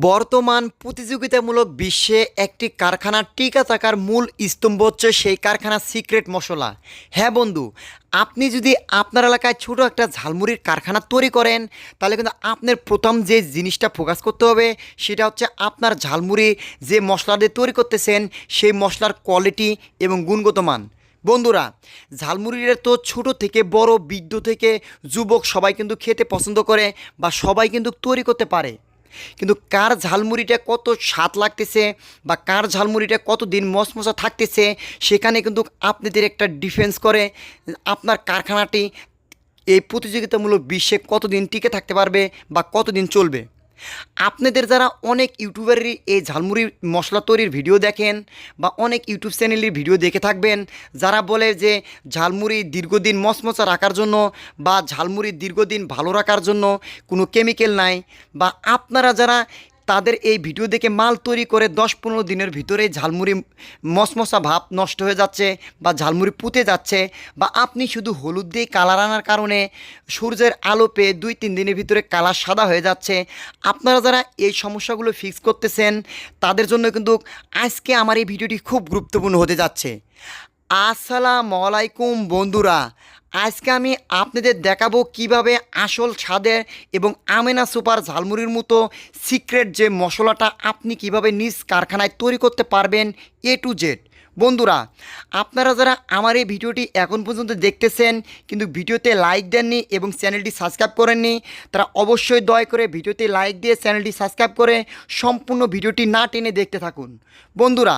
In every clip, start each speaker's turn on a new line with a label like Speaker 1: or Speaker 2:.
Speaker 1: বর্তমান প্রতিযোগিতামূলক বিশ্বে একটি কারখানার টিকা থাকার মূল স্তম্ভ হচ্ছে সেই কারখানার সিক্রেট মশলা। হ্যাঁ বন্ধু, আপনি যদি আপনার এলাকায় ছোট একটা ঝালমুড়ির কারখানা তৈরি করেন, তাহলে কিন্তু আপনার প্রথম যে জিনিসটা ফোকাস করতে হবে, সেটা হচ্ছে আপনার ঝালমুড়ি যে মশলা দিয়ে তৈরি করতেছেন, সেই মশলার কোয়ালিটি এবং গুণগত মান। বন্ধুরা, ঝালমুড়ির তো ছোট থেকে বড়, বৃদ্ধ থেকে যুবক সবাই কিন্তু খেতে পছন্দ করে বা সবাই কিন্তু তৈরি করতে পারে। কিন্তু কার ঝালমুড়িটা কত স্বাদ লাগতেছে বা কার ঝালমুড়িটা কত দিন মশমশা থাকতেছে, সেখানে কিন্তু আপনাদের একটা ডিফেন্স করে আপনার কারখানাটি এই প্রতিযোগিতামূলক বিশ্বে কতদিন টিকে থাকতে পারবে বা কতদিন চলবে। আপনাদের যারা অনেক ইউটিউবারের এই ঝালমুড়ি মশলা তৈরির ভিডিও দেখেন বা অনেক ইউটিউব চ্যানেলের ভিডিও দেখে থাকবেন, যারা বলে যে ঝালমুড়ি দীর্ঘদিন মচমচা রাখার জন্য বা ঝালমুড়ি দীর্ঘদিন ভালো রাখার জন্য কোনো কেমিক্যাল নাই বা আপনারা যারা তাদের এই ভিডিও দেখে মাল তৈরি করে দশ পনেরো দিনের ভিতরে ঝালমুড়ি মশমশা ভাব নষ্ট হয়ে যাচ্ছে বা ঝালমুড়ি পুঁতে যাচ্ছে বা আপনি শুধু হলুদ দিয়ে কালার আনার কারণে সূর্যের আলো পেয়ে দুই, তিন দিনের ভিতরে কালার সাদা হয়ে যাচ্ছে। আপনারা যারা এই সমস্যাগুলো ফিক্স করতেছেন, তাদের জন্য কিন্তু আজকে আমার এই ভিডিওটি খুব গুরুত্বপূর্ণ হতে যাচ্ছে। আসসালামু আলাইকুম বন্ধুরা আজকে আমি আপনাদের দেখাবো কীভাবে আসল স্বাদের এবং আমেনা সুপার ঝালমুড়ির মতো সিক্রেট যে মশলাটা আপনি কীভাবে নিজ কারখানায় তৈরি করতে পারবেন এ টু জেড বন্ধুরা, আপনারা যারা আমার এই ভিডিওটি এখন পর্যন্ত দেখতেছেন, কিন্তু ভিডিওতে লাইক দেননি এবং চ্যানেলটি সাবস্ক্রাইব করেননি, তারা অবশ্যই দয়া করে ভিডিওতে লাইক দিয়ে চ্যানেলটি সাবস্ক্রাইব করে সম্পূর্ণ ভিডিওটি না টেনে দেখতে থাকুন। বন্ধুরা,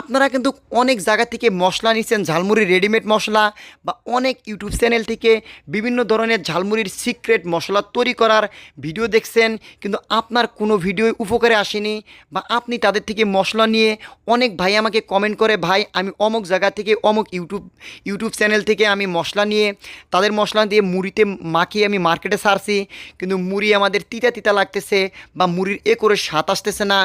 Speaker 1: আপনারা কিন্তু অনেক জায়গা থেকে মশলা নিচ্ছেন, ঝালমুড়ির রেডিমেড মশলা বা অনেক ইউটিউব চ্যানেল থেকে বিভিন্ন ধরনের ঝালমুড়ির সিক্রেট মশলা তৈরি করার ভিডিও দেখছেন, কিন্তু আপনার কোনো ভিডিও উপকারে আসেনি বা আপনি তাদের থেকে মশলা নিয়ে অনেক ভাই আমাকে কমেন্ট করে ভাই, আমি অমুক জায়গা থেকে, অমুক ইউটিউব ইউটিউব চ্যানেল থেকে আমি মশলা নিয়ে, তাদের মশলা দিয়ে মুড়িতে মাখিয়ে আমি মার্কেটে সারছি। কিন্তু মুড়ি আমাদের তিতা তিতা লাগতেছে বা মুড়ির এ করে স্বাদ আসতেছে না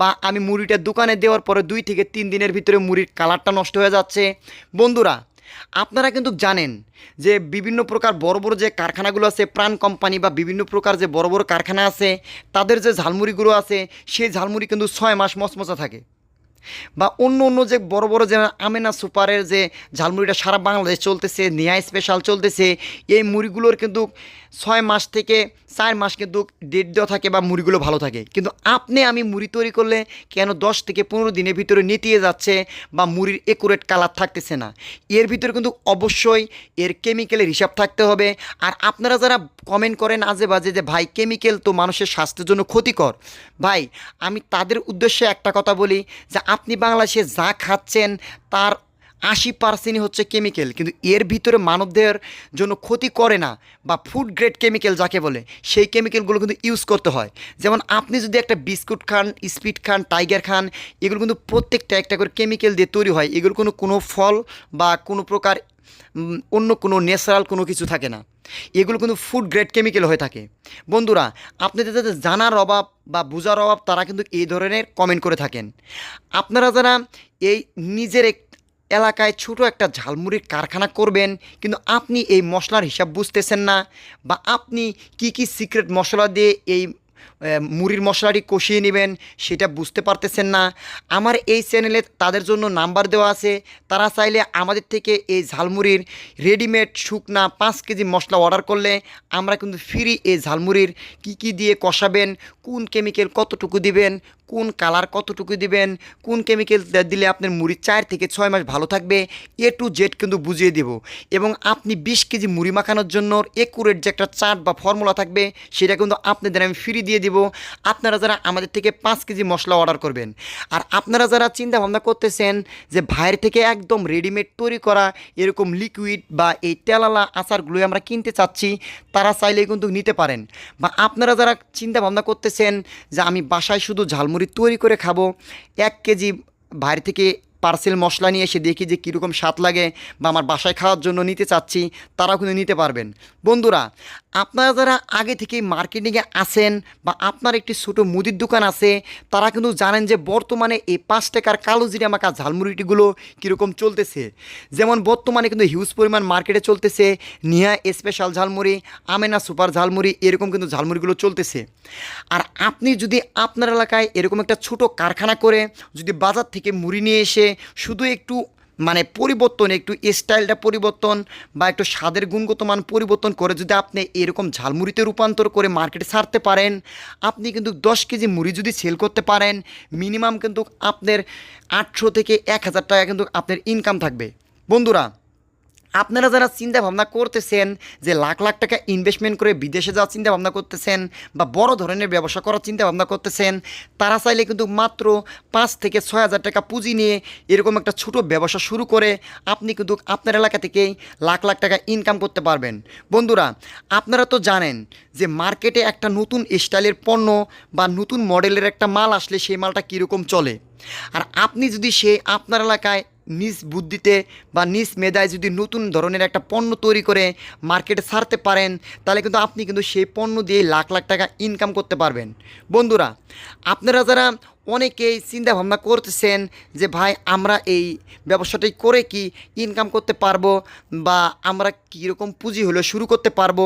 Speaker 1: বা আমি মুড়িটা দোকানে দেওয়ার পরে দুই থেকে তিন দিনের ভিতরে মুড়ির কালারটা নষ্ট হয়ে যাচ্ছে। বন্ধুরা, আপনারা কিন্তু জানেন যে বিভিন্ন প্রকার বড় বড় যে কারখানাগুলো আছে, প্রাণ কোম্পানি বা বিভিন্ন প্রকার যে বড় বড় কারখানা আছে, তাদের যে ঝালমুড়িগুলো আছে, সেই ঝালমুড়ি কিন্তু ছয় মাস মচমচা থাকে। বা অন্য অন্য যে বড় বড় যে আমেনা সুপারের যে ঝালমুড়িটা সারা বাংলাদেশ চলতেছে, নিয়া স্পেশাল চলতেছে, এই মুড়িগুলোর কিন্তু ছয় মাস থেকে চার মাস কিন্তু ডেট দেওয়া থাকে বা মুড়িগুলো ভালো থাকে। কিন্তু আপনি আমি মুড়ি তৈরি করলে কেন দশ থেকে পনেরো দিনের ভিতরে নেতিয়ে যাচ্ছে বা মুড়ির একুরেট কালার থাকতেছে না? এর ভিতরে কিন্তু অবশ্যই এর কেমিক্যালের হিসাব থাকতে হবে। আর আপনারা যারা কমেন্ট করেন আজে বাজে যে, ভাই কেমিক্যাল তো মানুষের স্বাস্থ্যের জন্য ক্ষতিকর। ভাই, আমি তাদের উদ্দেশ্যে একটা কথা বলি যে, আপনি বাংলাদেশে যা খাচ্ছেন তার আশি পার্সেন্টই হচ্ছে কেমিক্যাল, কিন্তু এর ভিতরে মানবদের জন্য ক্ষতি করে না বা ফুড গ্রেড কেমিক্যাল যাকে বলে, সেই কেমিক্যালগুলো কিন্তু ইউজ করতে হয়। যেমন আপনি যদি একটা বিস্কুট খান, স্পিড খান, টাইগার খান, এগুলো কিন্তু প্রত্যেকটা একটা করে কেমিক্যাল দিয়ে তৈরি হয়, এগুলো কোনো কোনো ফল বা কোনো প্রকার অন্য কোনো ন্যাচারাল কোনো কিছু থাকে না। এগুলো কিন্তু ফুড গ্রেড কেমিক্যাল হয়ে থাকে। বন্ধুরা, আপনাদের যাদের জানার অভাব বা বোঝার অভাব, তারা কিন্তু এই ধরনের কমেন্ট করে থাকেন। আপনারা যারা এই নিজের এলাকায় ছোট একটা ঝালমুড়ির কারখানা করবেন, কিন্তু আপনি এই মশলার হিসাব বুঝতেছেন না বা আপনি কি কি সিক্রেট মশলা দিয়ে এই মুড়ির মশলাটি কষিয়ে নেবেন সেটা বুঝতে পারতেছেন না। আমার এই চ্যানেলে তাদের জন্য নাম্বার দেওয়া আছে। তারা চাইলে আমাদের থেকে এই ঝালমুড়ির রেডিমেড শুকনা পাঁচ কেজি মশলা অর্ডার করলে আমরা কিন্তু ফ্রি এই ঝালমুড়ির কি কি দিয়ে কষাবেন, কোন কেমিক্যাল কতটুকু দিবেন কোন কালার কতটুকু দিবেন, কোন কেমিক্যাল দিলে আপনার মুড়ি চার থেকে ছয় মাস ভালো থাকবে, এ টু জেড কিন্তু বুঝিয়ে দেব। এবং আপনি বিশ কেজি মুড়ি মাখানোর জন্য একুরেট যে একটা চার্ট বা ফর্মুলা থাকবে, সেটা কিন্তু আপনাদের আমি ফ্রি দিয়ে দিব। আপনারা যারা আমাদের থেকে পাঁচ কেজি মশলা অর্ডার করবেন, আর আপনারা যারা চিন্তা ভাবনা করতেছেন যে বাইরে থেকে একদম রেডিমেড তৈরি করা এরকম লিকুইড বা এই তেলালা আচারগুলো আমরা কিনতে চাচ্ছি, তারা চাইলে কিন্তু নিতে পারেন। বা আপনারা যারা চিন্তা ভাবনা করতেছেন যে আমি বাসায় শুধু ঝালমুড়ি তৈরি করে খাব। এক কেজি বাইরে থেকে পার্সেল মশলা নিয়ে এসে দেখি যে কীরকম স্বাদ লাগে বা আমার বাসায় খাওয়ার জন্য নিতে চাচ্ছি, তারাও কিন্তু নিতে পারবেন। বন্ধুরা, আপনারা যারা আগে থেকেই মার্কেটিংয়ে আসেন বা আপনার একটি ছোটো মুদির দোকান আছে, তারা কিন্তু জানেন যে বর্তমানে এই পাঁচ টাকার কালো জিরা মাখা ঝালমুড়িটিগুলো কীরকম চলতেছে। যেমন বর্তমানে কিন্তু হিউজ পরিমাণ মার্কেটে চলতেছে, নিয়া স্পেশাল ঝালমুড়ি, আমেনা সুপার ঝালমুড়ি, এরকম কিন্তু ঝালমুড়িগুলো চলতেছে। আর আপনি যদি আপনার এলাকায় এরকম একটা ছোট কারখানা করে যদি বাজার থেকে মুড়ি নিয়ে এসে শুধু একটু মানে পরিবর্তন, একটু স্টাইলটা পরিবর্তন বা একটু স্বাদের গুণগত মান পরিবর্তন করে যদি আপনি এরকম ঝালমুড়িতে রূপান্তর করে মার্কেটে ছাড়তে পারেন, আপনি কিন্তু দশ কেজি মুড়ি যদি সেল করতে পারেন মিনিমাম কিন্তু আপনার আটশো থেকে এক হাজার টাকা কিন্তু আপনার ইনকাম থাকবে। বন্ধুরা আপনারা যারা চিন্তা ভাবনা করতেছেন যে লাখ লাখ টাকা ইনভেস্টমেন্ট করে বিদেশে যাওয়ার চিন্তা ভাবনা করতেছেন বা বড় ধরনের ব্যবসা করার চিন্তা ভাবনা করতেছেন, তারা চাইলে কিন্তু মাত্র পাঁচ থেকে ছয় হাজার টাকা পুঁজি নিয়ে এরকম একটা ছোট ব্যবসা শুরু করে আপনি কিন্তু আপনার এলাকা থেকেই লাখ লাখ টাকা ইনকাম করতে পারবেন। বন্ধুরা, আপনারা তো জানেন যে মার্কেটে একটা নতুন স্টাইলের পণ্য বা নতুন মডেলের একটা মাল আসলে সেই মালটা কীরকম চলে। আর আপনি যদি সে আপনার এলাকায় নিজ বুদ্ধিতে বা নিজ মেধায় যদি নতুন ধরনের একটা পণ্য তৈরি করে মার্কেটে ছাড়তে পারেন, তাহলে কিন্তু আপনি কিন্তু সেই পণ্য দিয়ে লাখ লাখ টাকা ইনকাম করতে পারবেন। বন্ধুরা, আপনারা যারা অনেকেই চিন্তা ভাবনা করতেছেন যে, ভাই, আমরা এই ব্যবসাটাই করে কি ইনকাম করতে পারব বা আমরা কীরকম পুঁজি হলে শুরু করতে পারব?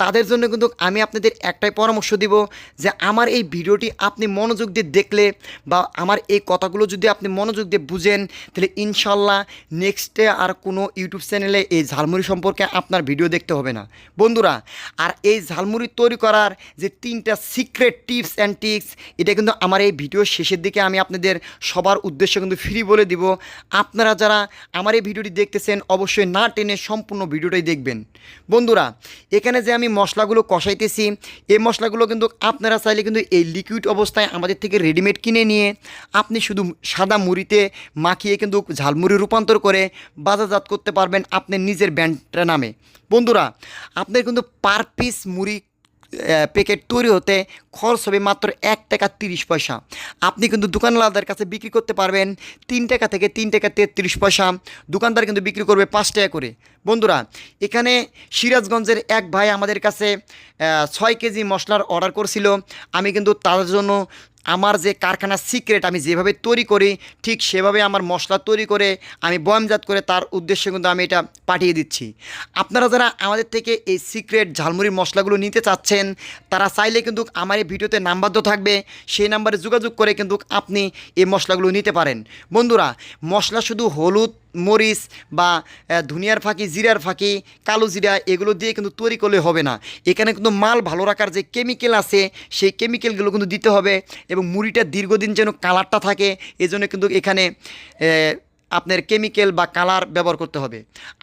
Speaker 1: তাদের জন্য কিন্তু আমি আপনাদের একটাই পরামর্শ দিব যে, আমার এই ভিডিওটি আপনি মনোযোগ দিয়ে দেখলে বা আমার এই কথাগুলো যদি আপনি মনোযোগ দিয়ে বুঝেন, তাহলে ইনশাল্লাহ নেক্সটে আর কোনো ইউটিউব চ্যানেলে এই ঝালমুড়ি সম্পর্কে আপনার ভিডিও দেখতে হবে না। বন্ধুরা, আর এই ঝালমুড়ি তৈরি করার যে তিনটা সিক্রেট টিপস অ্যান্ড টিক্স এটা কিন্তু আমার এই ভিডিও শেষের দিকে আমি আপনাদের সবার উদ্দেশ্যে কিন্তু ফ্রি বলে দিব। আপনারা যারা আমার এই ভিডিওটি দেখতেছেন, অবশ্যই না টেনে সম্পূর্ণ ভিডিওটাই দেখবেন। বন্ধুরা, এখানে যে আমি মশলাগুলো কষাইতেছি, এই মশলাগুলো কিন্তু আপনারা চাইলে কিন্তু এই লিকুইড অবস্থায় আমাদের থেকে রেডিমেড কিনে নিয়ে আপনি শুধু সাদা মুড়িতে মাখিয়ে কিন্তু ঝালমুড়ি রূপান্তর করে বাজারজাত করতে পারবেন আপনার নিজের ব্যান্ডটা নামে। বন্ধুরা, আপনার কিন্তু পার পিস মুড়ি প্যাকেট তৈরি হতে খরচ হবে মাত্র এক টাকা তিরিশ পয়সা। আপনি কিন্তু দোকানওয়ালাদের কাছে বিক্রি করতে পারবেন তিন টাকা থেকে তিন টাকা তেত্রিশ পয়সা। দোকানদার কিন্তু বিক্রি করবে পাঁচ টাকা করে। বন্ধুরা, এখানে সিরাজগঞ্জের এক ভাই আমাদের কাছে ছয় কেজি মশলার অর্ডার করছিল। আমি কিন্তু তার জন্য আমার যে কারখানা সিক্রেট আমি যেভাবে তৈরি করি, ঠিক সেভাবে আমার মশলা তৈরি করে, আমি বয়ামজাত করে তার উদ্দেশ্যে কিন্তু আমি এটা পাঠিয়ে দিচ্ছি। আপনারা যারা আমাদের থেকে এই সিক্রেট ঝালমুড়ির মশলাগুলো নিতে চাচ্ছেন, তারা চাইলে কিন্তু আমার এই ভিডিওতে নাম্বার তো থাকবে, সেই নাম্বারে যোগাযোগ করে কিন্তু আপনি এই মশলাগুলো নিতে পারেন। বন্ধুরা, মশলা শুধু হলুদ মরিচ বা ধুনিয়ার ফাঁকি, জিরার ফাঁকি, কালো জিরা এগুলো দিয়ে কিন্তু তৈরি করলে হবে না। এখানে কিন্তু মাল ভালো রাখার যে কেমিক্যাল আছে, সেই কেমিক্যালগুলো কিন্তু দিতে হবে এবং মুড়িটা দীর্ঘদিন যেন কালারটা থাকে, এজন্য কিন্তু এখানে আপনার কেমিক্যাল বা কালার ব্যবহার করতে হবে।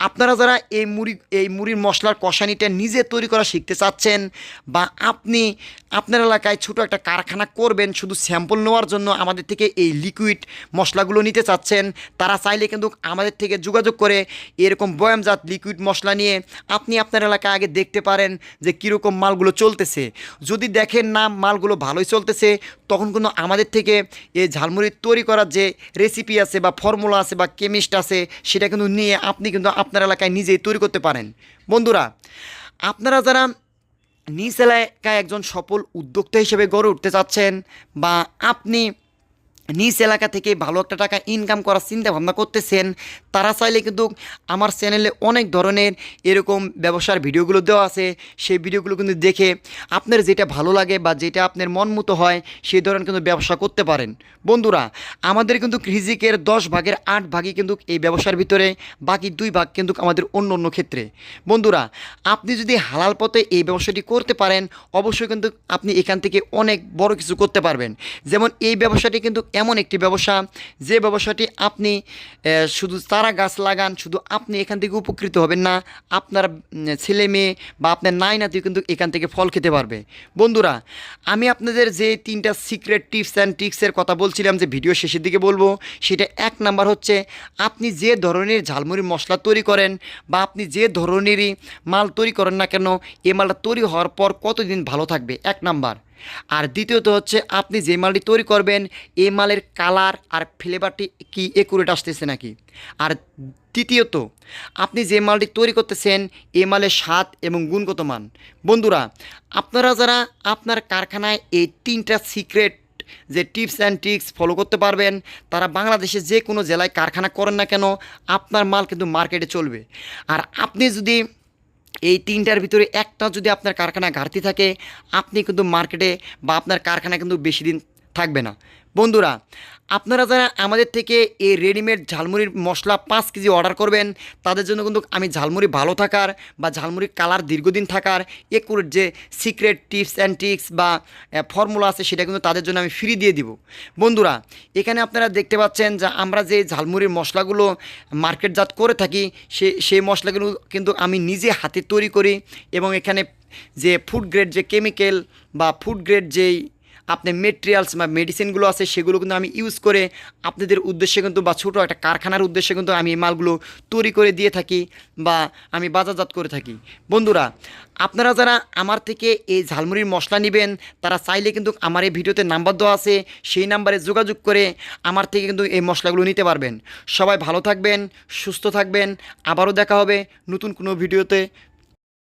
Speaker 1: আপনারা যারা এই মুড়ি, এই মুড়ির মশলার কষানিটা নিজে তৈরি করা শিখতে চাচ্ছেন বা আপনি আপনার এলাকায় ছোটো একটা কারখানা করবেন শুধু স্যাম্পল নেওয়ার জন্য আমাদের থেকে এই লিকুইড মশলাগুলো নিতে চাচ্ছেন, তারা চাইলে কিন্তু আমাদের থেকে যোগাযোগ করে এরকম বয়ামজাত লিকুইড মশলা নিয়ে আপনি আপনার এলাকায় আগে দেখতে পারেন যে কীরকম মালগুলো চলতেছে। যদি দেখেন না মালগুলো ভালোই চলতেছে, তখন কিন্তু আমাদের থেকে এই ঝালমুড়ি তৈরি করার যে রেসিপি আছে বা ফর্মুলা আছে বা কেমিস্ট আছে, সেটা কিন্তু নিয়ে আপনি কিন্তু আপনার এলাকায় নিজেই তৈরি করতে পারেন। বন্ধুরা, আপনারা যারা নিজ এলাকায় একজন সফল উদ্যোক্তা হিসেবে গড়ে উঠতে চাচ্ছেন বা আপনি নিজ এলাকা থেকে ভালো একটা টাকা ইনকাম করার চিন্তা ভাবনা করতেছেন, তারা চাইলে কিন্তু আমার চ্যানেলে অনেক ধরনের এরকম ব্যবসার ভিডিওগুলো দেওয়া আছে। সেই ভিডিওগুলো কিন্তু দেখে আপনার যেটা ভালো লাগে বা যেটা আপনার মন মতো হয়, সেই ধরনের কিন্তু ব্যবসা করতে পারেন। বন্ধুরা, আমাদের কিন্তু রিজিকের দশ ভাগের আট ভাগই কিন্তু এই ব্যবসার ভিতরে, বাকি দুই ভাগ কিন্তু আমাদের অন্য অন্য ক্ষেত্রে। বন্ধুরা, আপনি যদি হালাল পথে এই ব্যবসাটি করতে পারেন, অবশ্যই কিন্তু আপনি এখান থেকে অনেক বড় কিছু করতে পারবেন। যেমন এই ব্যবসাটি কিন্তু এমন একটি ব্যবসা, যে ব্যবসাটি আপনি শুধু চারা গাছ লাগান, শুধু আপনি এখান থেকে উপকৃত হবেন না, আপনার ছেলে মেয়ে বা আপনার নাই নাতি কিন্তু এখান থেকে ফল খেতে পারবে। বন্ধুরা, আমি আপনাদের যে তিনটা সিক্রেট টিপস অ্যান্ড ট্রিক্সের কথা বলছিলাম যে ভিডিও শেষের দিকে বলব, সেটা এক নাম্বার হচ্ছে, আপনি যে ধরনের ঝালমুড়ির মশলা তৈরি করেন বা আপনি যে ধরনেরই মাল তৈরি করেন না কেন, এ মালটা তৈরি হওয়ার পর কতদিন ভালো থাকবে? এক নাম্বার। আর দ্বিতীয়ত হচ্ছে, আপনি যে মালটি তৈরি করবেন এই মালের কালার আর ফ্লেভারটি কি একুরেট আসতেছে নাকি? আর তৃতীয়ত, আপনি যে মালটি তৈরি করতেছেন, এ মালের স্বাদ এবং গুণগত মান? বন্ধুরা, আপনারা যারা আপনার কারখানায় এই তিনটা সিক্রেট যে টিপস অ্যান্ড ট্রিক্স ফলো করতে পারবেন, তারা বাংলাদেশে যে কোনো জেলায় কারখানা করেন না কেন, আপনার মাল কিন্তু মার্কেটে চলবে। আর আপনি যদি এই তিনটার ভিতরে একটা যদি আপনার কারখানা ঘাটতি থাকে, আপনি কিন্তু মার্কেটে বা আপনার কারখানা কিন্তু বেশি দিন থাকবে না। বন্ধুরা আপনারা যারা আমাদের থেকে এই রেডিমেড ঝালমুড়ির মশলা পাঁচ কেজি অর্ডার করবেন, তাদের জন্য কিন্তু আমি ঝালমুড়ি ভালো থাকার বা ঝালমুড়ির কালার দীর্ঘদিন থাকার একুরেট যে সিক্রেট টিপস অ্যান্ড ট্রিক্স বা ফর্মুলা আছে সেটা কিন্তু তাদের জন্য আমি ফ্রি দিয়ে দিব। বন্ধুরা, এখানে আপনারা দেখতে পাচ্ছেন যে আমরা যে ঝালমুড়ির মশলাগুলো মার্কেটজাত করে থাকি, সে, সেই মশলাগুলো কিন্তু আমি নিজে হাতে তৈরি করি এবং এখানে যে ফুড গ্রেড যে কেমিক্যাল বা ফুড গ্রেড যেই আপনার মেটেরিয়ালস বা মেডিসিনগুলো আছে, সেগুলো কিন্তু আমি ইউজ করে আপনাদের উদ্দেশ্যে কিন্তু বা ছোটো একটা কারখানার উদ্দেশ্যে কিন্তু আমি এই মালগুলো তৈরি করে দিয়ে থাকি বা আমি বাজারজাত করে থাকি। বন্ধুরা, আপনারা যারা আমার থেকে এই ঝালমুড়ির মশলা নেবেন, তারা চাইলে কিন্তু আমার এই ভিডিওতে নাম্বার দেওয়া আছে, সেই নাম্বারে যোগাযোগ করে আমার থেকে কিন্তু এই মশলাগুলো নিতে পারবেন। সবাই ভালো থাকবেন, সুস্থ থাকবেন, আবারও দেখা হবে নতুন কোনো ভিডিওতে।